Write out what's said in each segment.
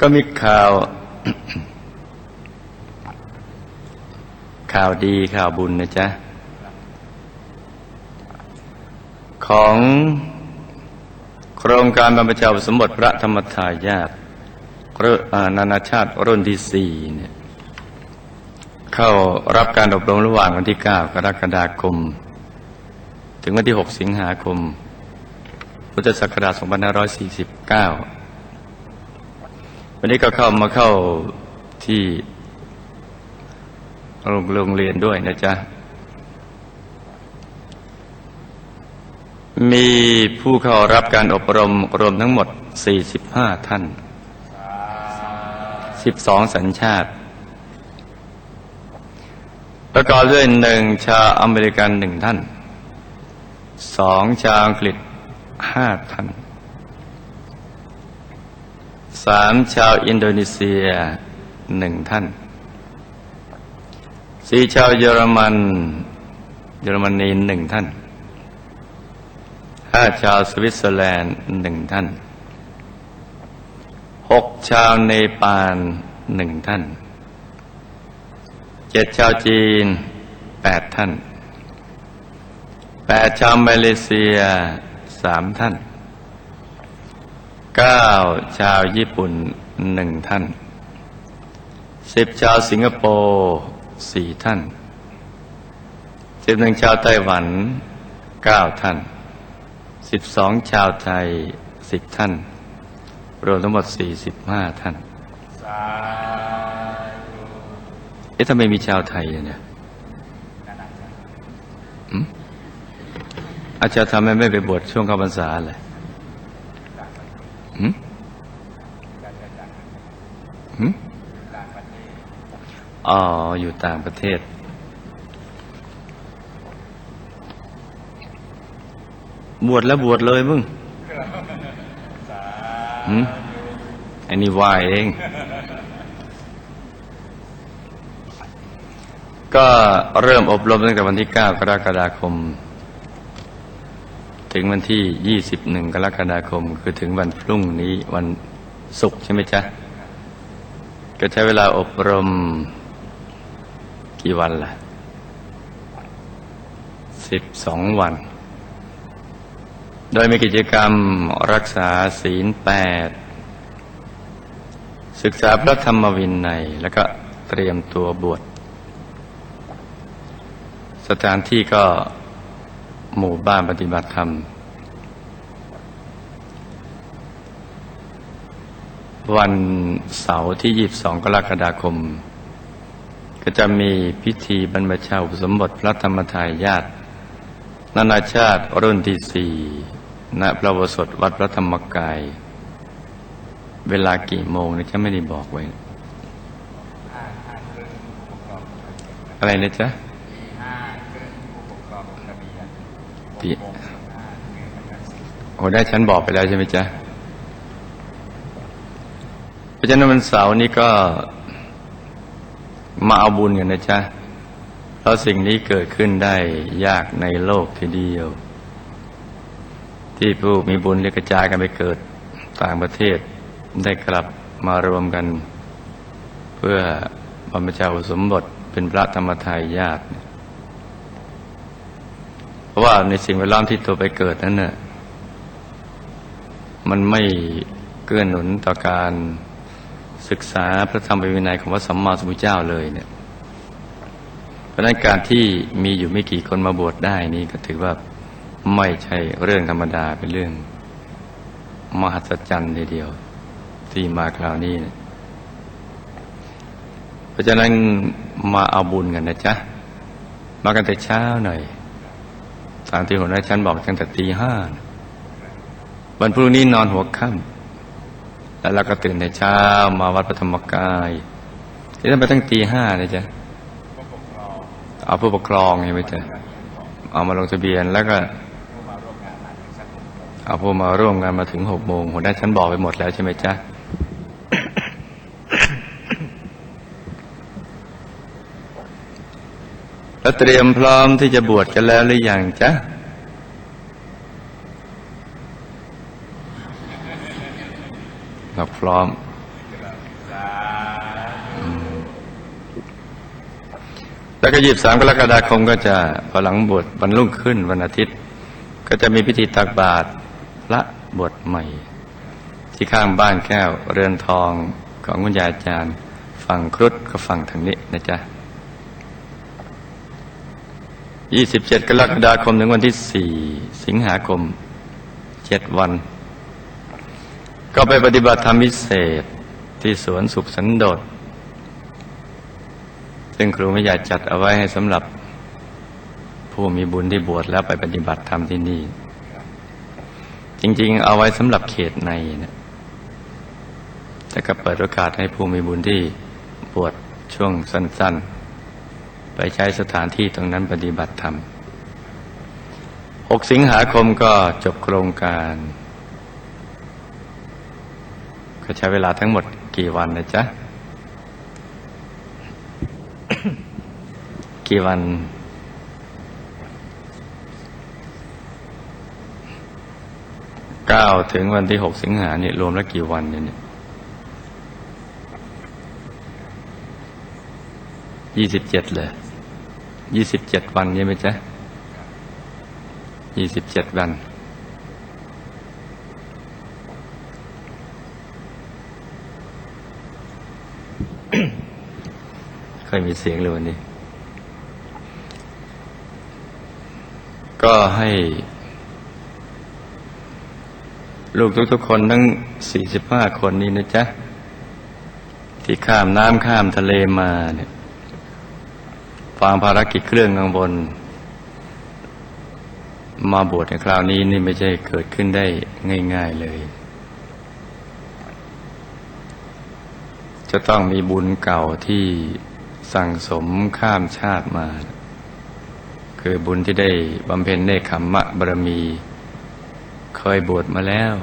ก็มีข่าว ข่าวดีข่าวบุญนะจ๊ะ ของโครงการบรรพชาสมบทพระธรรมทายาทเรืออ่านานาชาติรุ่นที่สี่เนี่ยเข้ารับการอบรมระหว่างวันที่ 9 กรกฎาคม ถึงวันที่ 6 สิงหาคม พุทธศักราช2549 วันนี้ก็เข้ามาเข้าที่โรงงเรียนด้วยนะจ๊ะ มีผู้เข้ารับการอบรมรวมทั้งหมด 45 ท่าน 12 สัญชาติ ประกอบด้วยหนึ่งชาวอเมริกันหนึ่งท่านสองชาวอังกฤษห้าท่าน สามชาวอินโดนีเซียหนึ่งท่านสี่ชาวเยอรมัน เยอรมนีหนึ่งท่านห้าชาวสวิตเซอร์แลนด์หนึ่งท่านหกชาวเนปาลหนึ่งท่านเจ็ดชาวจีนแปดท่านแปดชาวมาเลเซียสามท่าน เก้าชาวญี่ปุ่นหนึ่งท่านสิบชาวสิงคโปร์สี่ท่านสิบหนึ่งชาวไต้หวันเก้าท่านสิบสองชาวไทยสิบท่าน รวมทั้งหมดสี่สิบห้าท่านเอ๊ะทำไมมีชาวไทยเนี่ยอาจารย์ทำไมไม่ไปบวชช่วงเข้าพรรษาเลย หืมหืมอ๋อ อยู่ต่างประเทศ บวชแล้วบวชเลยมึงหืมอันนี้ว่าเอง ก็เริ่มอบรมตั้งแต่วันที่ 9 กรกฎาคม ถึงวันที่ 21 กรกฎาคม คือถึงวันพรุ่งนี้วันศุกร์ใช่ไหมจ๊ะ ก็ใช้เวลาอบรมกี่วันล่ะ 12 วัน โดยมีกิจกรรมรักษาศีลแปดศึกษาพระธรรมวินัยแล้วก็เตรียมตัวบวช สถานที่ก็ หมู่บ้านปฏิบัติธรรม วันเสาร์ที่22กรกฎาคม ก็จะมีพิธีบรรพชาอุปสมบทพระธรรมทายาทนานาชาติรุ่นที่สี่ณพระวสดวัดพระธรรมกาย เวลากี่โมงเนี่ยจะไม่ได้บอกไว้ อะไรนะจ๊ะ ตีโอ้ได้ฉันบอกไปแล้วใช่ไหมจ๊ะเพราะฉะนั้นวันเสาร์นี้ก็มาเอาบุญกันนะจ๊ะเพราะสิ่งนี้เกิดขึ้นได้ยากในโลกทีเดียว ที่ผู้มีบุญจะกระจายกันไปเกิดต่างประเทศได้กลับมารวมกัน เพื่อบรรพชาอุสมบทเป็นพระธรรมทายาทเพราะ ว่าในสิ่งแวดล้อมที่ตัวไปเกิดนั้นน่ะมันไม่เกื้อหนุนต่อการศึกษาพระธรรมวินัยของพระสัมมาสัมพุทธเจ้าเลยเนี่ยเพราะนั้นการที่มีอยู่ไม่กี่คนมาบวชได้นี่ก็ถือว่าไม่ใช่เรื่องธรรมดาเป็นเรื่อง มหัศจรรย์ทีเดียว ที่มาคราวนี้เพราะฉะนั้นมาเอาบุญกันนะจ๊ะ มากันแต่เช้าหน่อย ตามที่หัวหน้าชั้นบอกตั้งแต่ตีห้าวันพรุ่งนี้นอนหัวค่ำแล้วเราก็ตื่นแต่เช้ามาวัดพระธรรมกายที่นั่นไปตั้งตีห้าเลยจ๊ะเอาผู้ปกครองใช่ไหมจ๊ะเอามาลงทะเบียนแล้วก็ เอาผู้มาร่วมงานมาถึงหกโมงหัวหน้าชั้นบอกไปหมดแล้วใช่ไหมจ๊ะ เตรียมพร้อมที่จะบวชกันแล้วหรือยังจ๊ะ เราพร้อม แล้วก็ยีบสามกรกฎาคมก็จะพอหลังบวชวันรุ่งขึ้นวันอาทิตย์ ก็จะมีพิธีตักบาตรพระบวชใหม่ ที่ข้างบ้านแก้วเรือนทองของคุณยาอาจารย์ ฝั่งครุฑก็ฝั่งทางนี้นะจ๊ะ 27 กรกฎาคมถึงวันที่ 4 สิงหาคม 7 วัน ก็ไปปฏิบัติธรรมพิเศษที่สวนสุขสันโดษซึ่งครูไม่อยากจัดเอาไว้ให้สำหรับ ผู้มีบุญที่บวชแล้วไปปฏิบัติธรรมที่นี่ จริง ๆ เอาไว้สำหรับเขตในนะแต่ก็เปิดโอกาสให้ผู้มีบุญที่บวชช่วงสั้น ๆ ไปใช้สถานที่ตรงนั้นปฏิบัติธรรม 6 สิงหาคมก็จบโครงการ ก็ใช้เวลาทั้งหมดกี่วันนะจ๊ะ กี่วันเก้าถึงวันที่หกสิงหาเนี่ยรวมแล้วกี่วันเนี่ยยี่สิบเจ็ดเลย ยี่สิบเจ็ดวันใช่ไหมจ๊ะยี่สิบเจ็ดวัน เคยมีเสียงเลยวันนี้ ก็ให้ ลูกทุกๆคนทั้ง45คนนี้นะจ๊ะ ที่ข้ามน้ำข้ามทะเลมาเนี่ย ฟังภารกิจเครื่องข้างบน มาบวชในคราวนี้นี่ไม่ใช่เกิดขึ้นได้ง่าย ๆเลย จะต้องมีบุญเก่าที่สั่งสมข้ามชาติมา คือบุญที่ได้บำเพ็ญเนคขมมะบารมี เคยบวชมาแล้ว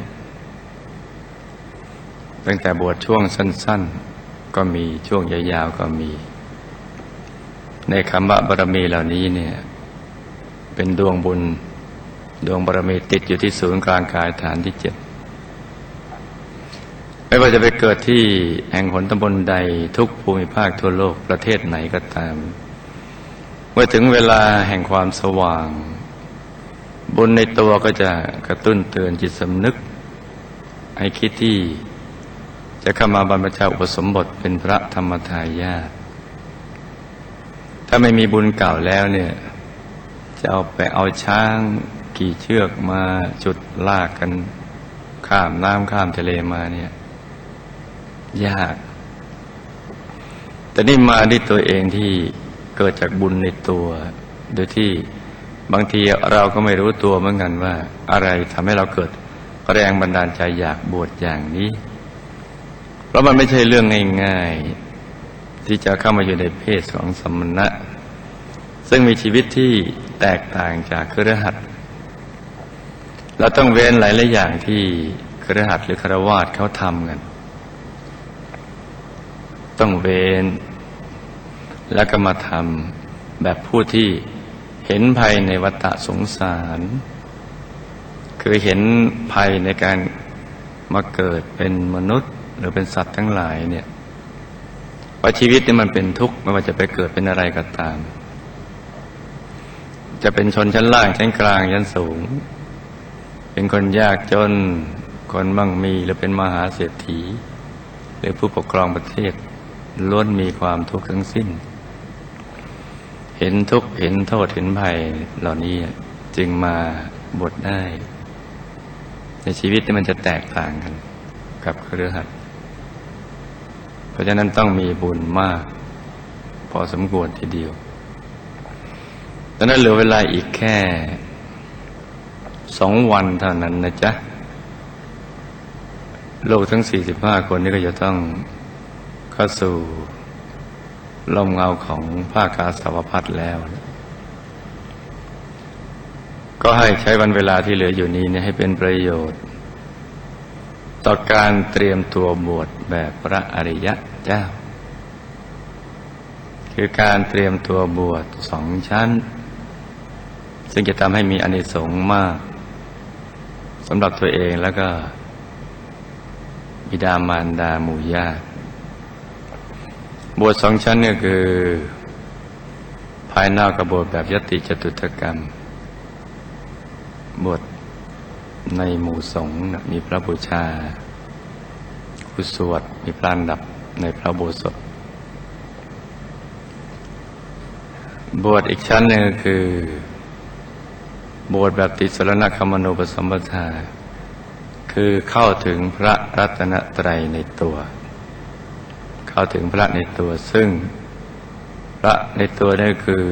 ตั้งแต่บวชช่วงสั้น ๆ ก็มีช่วงยาวๆก็มี ในคำว่าบารมีเหล่านี้เนี่ยเป็นดวงบุญ ดวงบารมีติดอยู่ที่ศูนย์กลางกายฐานที่เจ็ดไม่ว่าจะไปเกิดที่แห่งหนตำบลใดทุกภูมิภาคทั่วโลกประเทศไหนก็ตาม เมื่อถึงเวลาแห่งความสว่าง บุญในตัวก็จะกระตุ้นเตือนจิตสำนึก ให้คิดที่จะเข้ามาบรรพชาอุปสมบทเป็นพระธรรมทายาท ถ้าไม่มีบุญเก่าแล้วเนี่ย จะเอาไปเอาช้างกี่เชือกมาจุดลากกัน ข้ามน้ำข้ามทะเลมาเนี่ย ยาก แต่นี่มาด้วยตัวเองที่เกิดจากบุญในตัว โดยที่บางทีเราก็ไม่รู้ตัวเหมือนกันว่า อะไรทำให้เราเกิดแรงบันดาลใจอยากบวชอย่างนี้ เพราะมันไม่ใช่เรื่องง่าย ที่จะเข้ามาอยู่ในเพศของสมณะ ซึ่งมีชีวิตที่แตกต่างจากเครือขัดเราต้องเว้นหลายหลายอย่างที่เครือขัดหรือคารวาสเขาทำกัน ต้องเว้นแล้วก็มาทำแบบผู้ที่เห็นภัยในวัฏสงสาร คือเห็นภัยในการมาเกิดเป็นมนุษย์หรือเป็นสัตว์ทั้งหลายเนี่ย ว่าชีวิตนี่มันเป็นทุกข์ไม่ว่าจะไปเกิดเป็นอะไรก็ตาม จะเป็นชนชั้นล่างชั้นกลางชั้นสูง เป็นคนยากจนคนมั่งมีหรือเป็นมหาเศรษฐี หรือผู้ปกครองประเทศล้วนมีความทุกข์ทั้งสิ้น เห็นทุกข์เห็นโทษเห็นภัยเหล่านี้จึงมาบทได้ ในชีวิตที่มันจะแตกต่างกัน กับเครือขัด ราะฉะนั้นต้องมีบุญมาก พอสมควรทีเดียวดังนั้นเหลือเวลาอีกแค่สองวันเท่านั้นนะจ๊ะ โลกทั้งสี่สิบห้าคนนี้ก็จะต้องเข้าสู่ลมเงาของภาคกาสาวพัดแล้ว ก็ให้ใช้วันเวลาที่เหลืออยู่นี้เนี่ยให้เป็นประโยชน์ ต่อการเตรียมตัวบวชแบบพระอริยะเจ้า คือการเตรียมตัวบวชสองชั้น ซึ่งจะทำให้มีอานิสงส์มากสำหรับตัวเองแล้วก็ บิดามารดาหมู่ญาติบวชสองชั้นก็คือ ภายนอกกับบวชแบบยติจตุตกรรม บวช ในหมู่สงฆ์มีพระบูชาผู้สวดมีพระอันดับในพระโบสถบวชอีกชั้นหนึ่งคือ บวชแบบติสรณคมโนปสัมปทา คือเข้าถึงพระรัตนตรัยในตัว เข้าถึงพระในตัวซึ่งพระในตัวนั่นคือ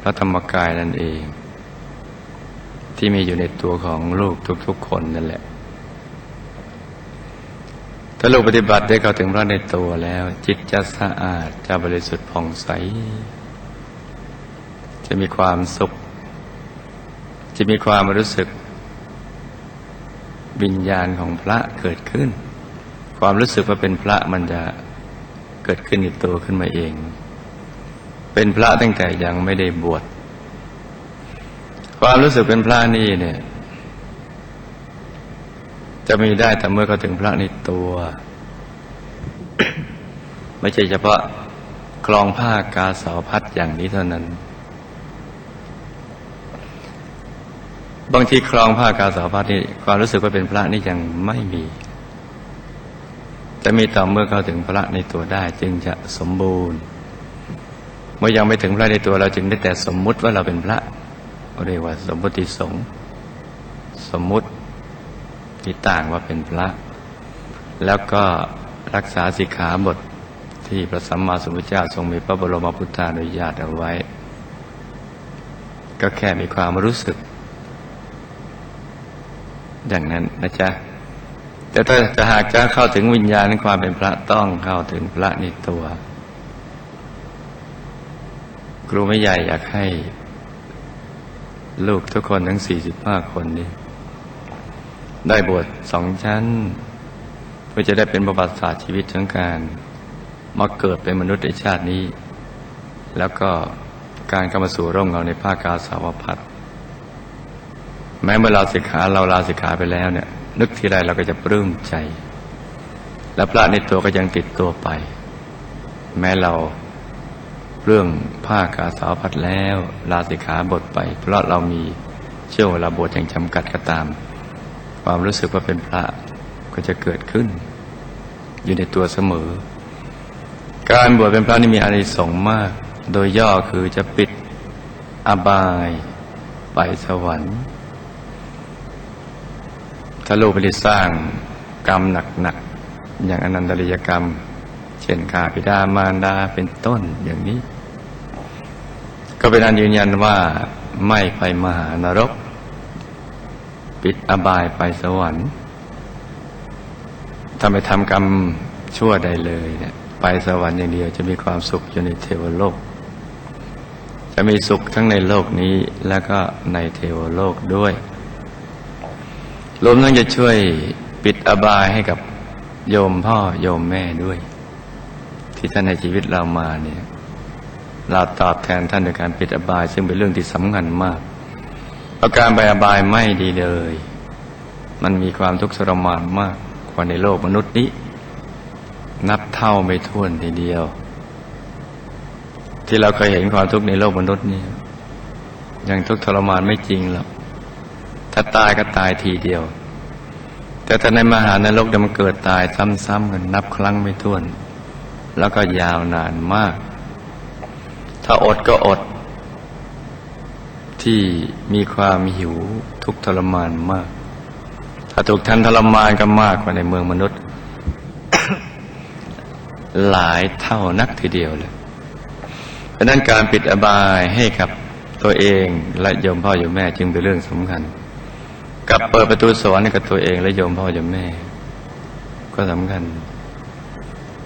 พระธรรมกายนั่นเอง ที่มีอยู่ในตัวของลูกทุกๆคนนั่นแหละ ถ้าลูกปฏิบัติได้เข้าถึงพระในตัวแล้ว จิตจะสะอาดจะบริสุทธิ์ผ่องใส จะมีความสุข จะมีความรู้สึก วิญญาณของพระเกิดขึ้น ความรู้สึกว่าเป็นพระมันจะเกิดขึ้นในตัวขึ้นมาเอง เป็นพระตั้งแต่ยังไม่ได้บวช ความรู้สึกเป็นพระนี่เนี่ย จะมีได้แต่เมื่อเขาถึงพระในตัว ไม่ใช่เฉพาะคลองผ้ากาสาวพัดอย่างนี้เท่านั้น บางทีคลองผ้ากาสาวพัดนี่ความรู้สึกว่าเป็นพระนี่ยังไม่มี จะมีต่อเมื่อเขาถึงพระในตัวได้ จึงจะสมบูรณ์ เมื่อยังไม่ถึงพระในตัวเราจึงได้แต่สมมุติว่าเราเป็นพระ เรียกว่าสมมติสงฆ์สมมุติที่ต่างว่าเป็นพระ แล้วก็รักษาสิกขาบทที่พระสัมมาสัมพุทธเจ้าทรงมีพระบรมพุทธานุญาตเอาไว้ ก็แค่มีความรู้สึก อย่างนั้นนะจ๊ะ แต่ถ้าจะหากจะเข้าถึงวิญญาณความเป็นพระต้องเข้าถึงพระในตัว ครูไม่ใหญ่อยากให้ ลูกทุกคนทั้ง 45 คนนี้ ได้บวชสองชั้น เพื่อจะได้เป็นประวัติศาสตร์ชีวิตทั้งการมาเกิดเป็นมนุษย์ในชาตินี้ แล้วก็การเข้ามาสู่ร่มเงาในภาคกาสาวพัฒแม้เมื่อเราสิกขาเราลาสิกขาไปแล้วเนี่ย นึกทีไรเราก็จะปลื้มใจ และพระในตัวก็ยังติดตัวไป แม้เรา เรื่องผ้ากาสาวพัดแล้ว ลาสิกขาบทไป เพราะเรามีเชื่อเวลาบทอย่างจำกัดก็ตาม ความรู้สึกว่าเป็นพระก็จะเกิดขึ้น อยู่ในตัวเสมอ การบวชเป็นพระนี่มีอานิสงส์มาก โดยย่อคือจะปิดอบาย ไปสวรรค์ถ้าลูกไปสร้างกรรมหนักๆอย่างอนันตริยกรรม เช่นฆ่าปิดามารดาเป็นต้นอย่างนี้ ก็เป็นอันยืนยันว่าไม่ไปมหานรก ปิดอบายไปสวรรค์ถ้าไม่ทำกรรมชั่วใดเลยเนี่ยไปสวรรค์อย่างเดียวจะมีความสุขอยู่ในเทวโลก จะมีสุขทั้งในโลกนี้แล้วก็ในเทวโลกด้วยรวมทั้งจะช่วยปิดอบายให้กับโยมพ่อโยมแม่ด้วย ที่ท่านในชีวิตเรามาเนี่ย เราตอบแทนท่านในการปิดอบาย ซึ่งเป็นเรื่องที่สำคัญมากเพราการไปอบายไม่ดีเลย มันมีความทุกข์ทรมานมากกว่าในโลกมนุษย์นี้ นับเท่าไม่ถ้วนทีเดียว ที่เราเคยเห็นความทุกข์ในโลกมนุษย์นี่ยังทุกข์ทรมานไม่จริงหรอกถ้าตายก็ตายทีเดียว แต่ถ้าในมหานรกจะมันเกิดตายซ้ำๆกันนับครั้งไม่ถ้วน แล้วก็ยาวนานมาก ถ้าอดก็อด ที่มีความหิวทุกทรมานมาก ถ้าถูกทันทรมานก็มากกว่าในเมืองมนุษย์ หลายเท่านักทีเดียวเลยเพราะนั้นการปิดอบายให้กับตัวเองและโยมพ่อโยมแม่จึงเป็นเรื่องสำคัญ กับเปิดประตูสวรรค์กับตัวเองและโยมพ่อโยมแม่ ก็สำคัญ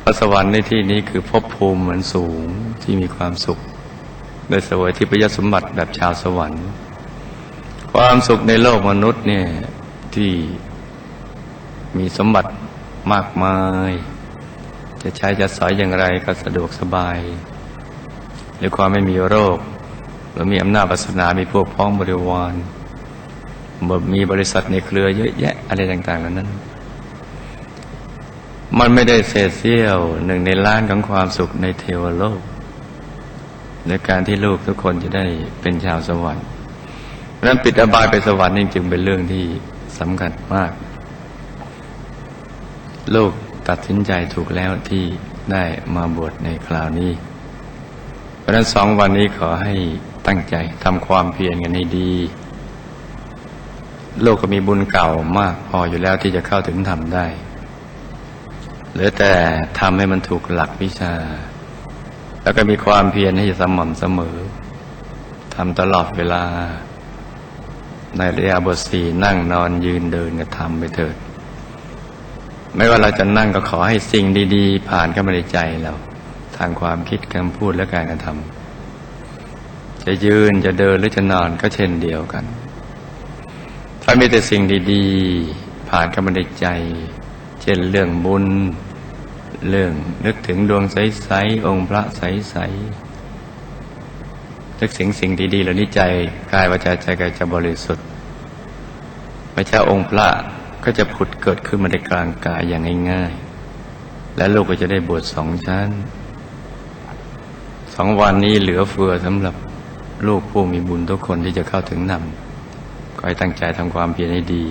พระสวรรค์ในที่นี้คือภพภูมิเหมือนสูงที่มีความสุข ได้สวยที่ประยสมบัติแบบชาวสวรรค์ ความสุขในโลกมนุษย์เนี่ยที่มีสมบัติมากมาย จะใช้จะสอยอย่างไรก็สะดวกสบายหรือความไม่มีโรค หรือมีอำนาจวาสนามีพวกพ้องบริวารมีบริษัทในเครือเยอะแยะอะไรต่างๆเหล่านั้น มันไม่ได้เศษเสี้ยวหนึ่งในล้านของความสุขในเทวโลก ทในการที่ลูกทุกคนจะได้เป็นชาวสวรรค์เพราะนั้นปิดอบายไปสวรรค์นี่จึงเป็นเรื่องที่สำคัญมาก ลูกตัดสินใจถูกแล้วที่ได้มาบวชในคราวนี้ เพราะฉะนั้นสองวันนี้ขอให้ตั้งใจทำความเพียรกันให้ดี โลกก็มีบุญเก่ามากพออยู่แล้วที่จะเข้าถึงธรรมได้ เหลือแต่ทำให้มันถูกหลักวิชา แล้วก็มีความเพียรให้สม่ำเสมอทำตลอดเวลา ในรียะบทสี่นั่งนอนยืนเดินก็ทำไปเถิด ไม่ว่าเราจะนั่งก็ขอให้สิ่งดีๆ ผ่านเข้ามาในใจเรา ทางความคิดคำพูดและการกระทำจะยืนจะเดินหรือจะนอนก็เช่นเดียวกัน ถ้ามีแต่สิ่งดีๆ ผ่านเข้ามาในใจ เช่นเรื่องบุญ เรื่องนึกถึงดวงใสๆองค์พระใสๆนึกสิ่งสิ่งดีๆเหล่านี้ใจกายวาจาใจกายจะบริสุทธิ์ไม่ใช่องค์พระก็จะผุดเกิดขึ้นมาในกลางกายอย่างง่ายๆ และลูกก็จะได้บวชสองชั้นสองวันนี้เหลือเฟือสำหรับลูกผู้มีบุญทุกคนที่จะเข้าถึงนำขอให้ตั้งใจทำความเพียรให้ดี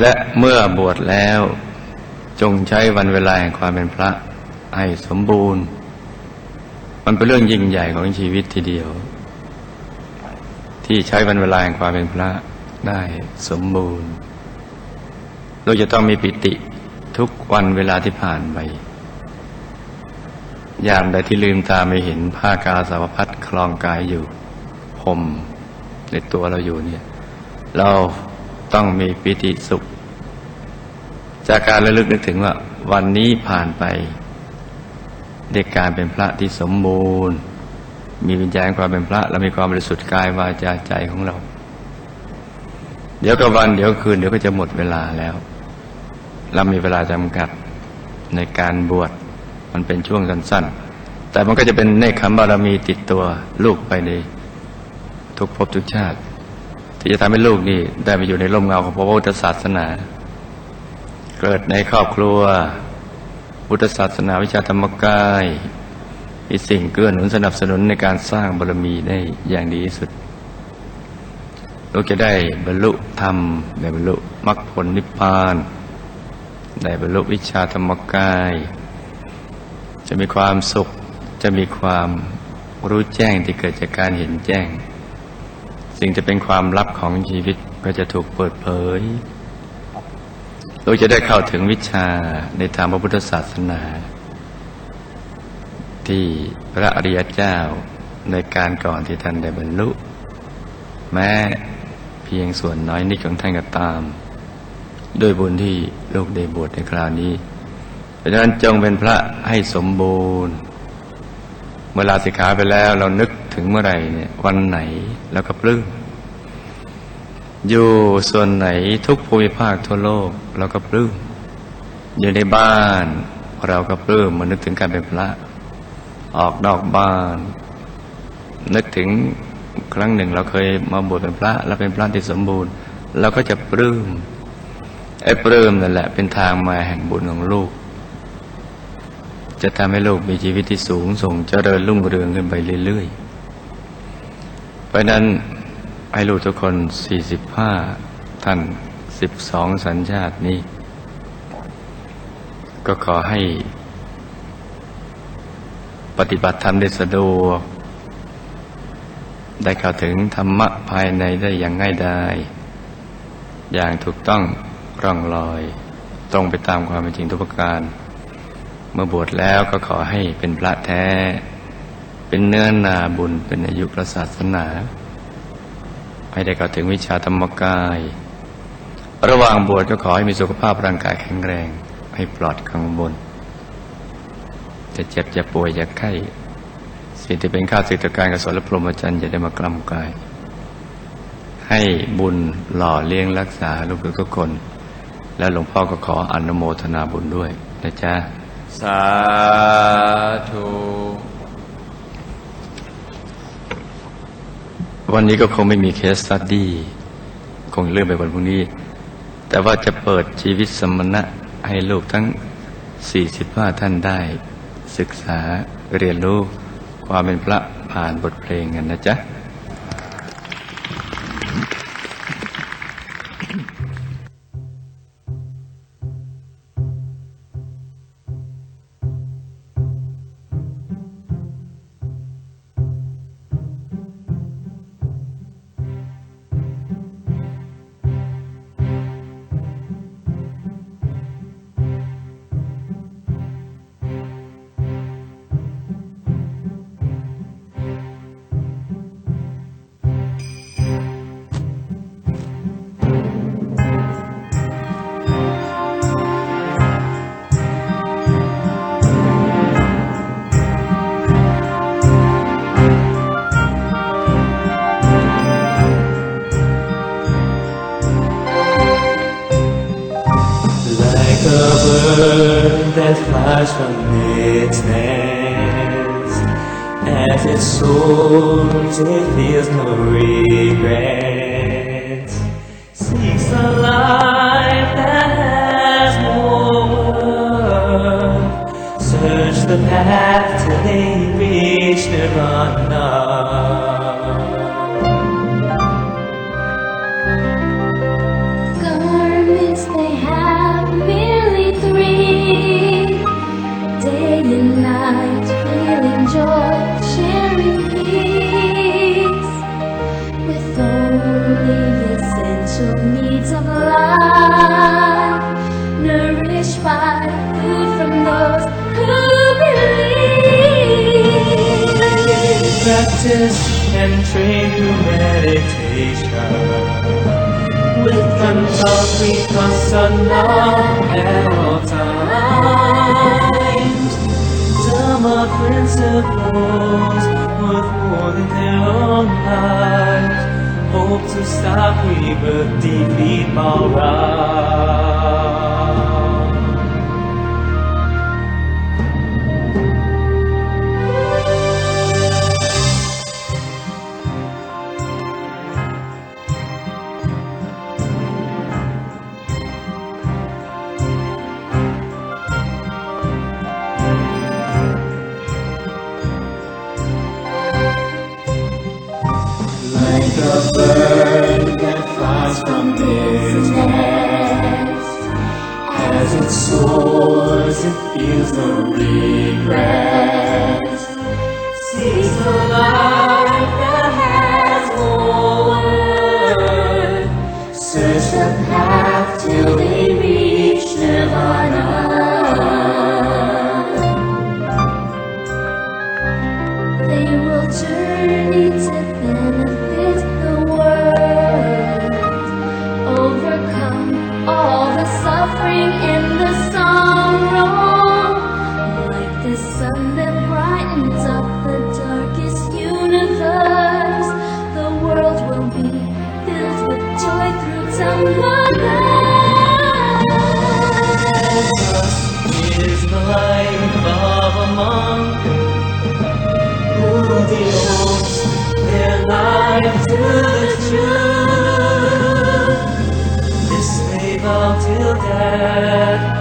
และเมื่อบวชแล้ว จงใช้วันเวลาแห่งความเป็นพระให้สมบูรณ์ มันเป็นเรื่องยิ่งใหญ่ของชีวิตทีเดียว ที่ใช้วันเวลาแห่งความเป็นพระได้สมบูรณ์ เราจะต้องมีปิติทุกวันเวลาที่ผ่านไปยามใดที่ลืมตาไม่เห็นผ้ากาสาวพัดคลองกายอยู่ผมในตัวเราอยู่เนี่ย เราต้องมีปิติสุข จากการระลึกนึกถึงว่า วันนี้ผ่านไปด้วยการเป็นพระที่สมบูรณ์ มีวิญญาณความเป็นพระและมีความบริสุทธิ์กายวาจาใจของเรา เดี๋ยวกับวันเดี๋ยวคืนเดี๋ยวก็จะหมดเวลาแล้ว เรามีเวลาจำกัดในการบวชมันเป็นช่วงสั้นๆแต่มันก็จะเป็นเนคขมบารมีติดตัวลูกไปในทุกภพทุกชาติ ที่จะทำให้ลูกนี่ได้ไปอยู่ในร่มเงาของพระพุทธศาสนา เกิดในครอบครัว พุทธศาสนาวิชาธรรมกายมีสิ่งเกื้อหนุนสนับสนุนในการสร้างบารมีได้อย่างดีที่สุดลูกจะได้บรรลุธรรม ได้บรรลุมรรคผลนิพพาน ได้บรรลุวิชาธรรมกาย จะมีความสุข จะมีความรู้แจ้งที่เกิดจากการเห็นแจ้ง สิ่งจะเป็นความลับของชีวิตก็จะถูกเปิดเผย เราจะได้เข้าถึงวิชาในทางพระพุทธศาสนา ที่พระอริยเจ้าในการก่อนที่ท่านได้บรรลุ แม้เพียงส่วนน้อยนิดของท่านก็ตาม ด้วยบุญที่ลูกได้บวชในคราวนี้เพราะฉะนั้นจงเป็นพระให้สมบูรณ์เมื่อลาสิกขาไปแล้วเรานึกถึงเมื่อไหร่เนี่ยวันไหนแล้วก็ปลื้ม อยู่ส่วนไหนทุกภูมิภาคทั่วโลกเราก็ปลื้มอยู่ในบ้านเราก็ปลื้มมานึกถึงการเป็นพระ ออกนอกบ้าน นึกถึงครั้งหนึ่งเราเคยมาบวชเป็นพระ แล้วเป็นพระที่สมบูรณ์เราก็จะปลื้มไอ้ปลื้มนั่นแหละเป็นทางมาแห่งบุญของลูก จะทำให้ลูกมีชีวิตที่สูงส่งเจริญรุ่งเรืองขึ้นไปเรื่อยๆเพราะนั้น ให้ลูกทุกคน 45 ท่าน 12 สัญชาตินี้ ก็ขอให้ ปฏิบัติธรรมได้สะดวก ได้เข้าถึงธรรมะภายในได้อย่างง่ายดายอย่างถูกต้องร่องรอย ตรงไปตามความเป็นจริงทุกประการ เมื่อบวชแล้วก็ขอให้เป็นพระแท้ เป็นเนื้อนาบุญเป็นอายุพระศาสนา ให้ได้เข้าถึงวิชาธรรมกาย ระหว่างบวชก็ขอให้มีสุขภาพร่างกายแข็งแรง ให้ปลอดกังวลจะเจ็บจะป่วยจะไข้ สิ่งที่เป็นข้าศึกต่อการกสนและพรหมจรรย์จะได้มากล้ำกาย ให้บุญหล่อเลี้ยงรักษาลูกทุกคน และหลวงพ่อก็ขออนุโมทนาบุญด้วยนะจ๊ะ สาธุ วันนี้ก็คงไม่มีเคสสตัดดี้คงเลื่อนไปวันพรุ่งนี้ แต่ว่าจะเปิดชีวิตสมณะให้ลูกทั้ง 45 ท่านได้ ศึกษาเรียนรู้ความเป็นพระผ่านบทเพลงกันนะจ๊ะ A bird that flies from its nest, as it soars, it feels no regrets. Seeks a life that has more. Search the path till they reach nirvana. Practice and train through meditation. With themselves we vipassana at all times. Dharma principles worth more than their own lives. Hope to stop rebirth, defeat Mara. Like bird that flies from its nest, as it soars, it feels no regret. Sees the life that has worth. Search the path till they reach nirvana. الصلاة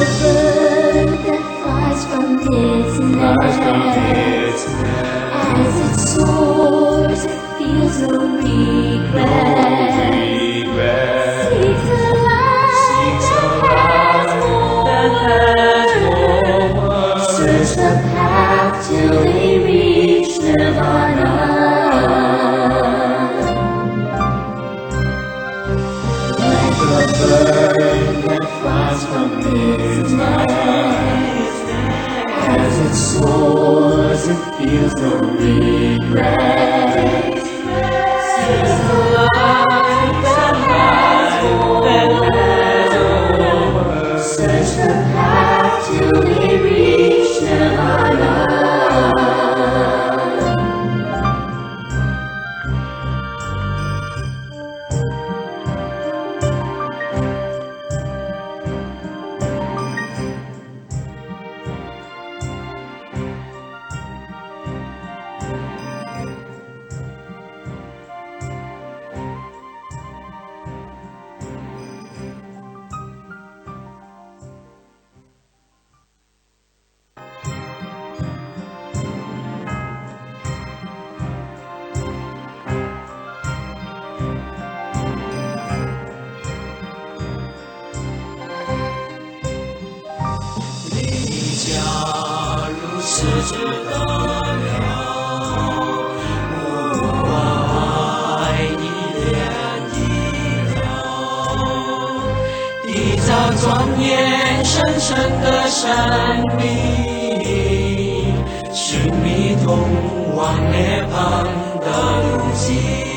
bird that flies from its nest. As it soars, it feels no regret. Seeks a life that has more worth. Search the path till they reach nirvana. Like a bird voice, it feels no the that has. Search path till we reach the. 深深的山里寻觅通往涅槃的路径。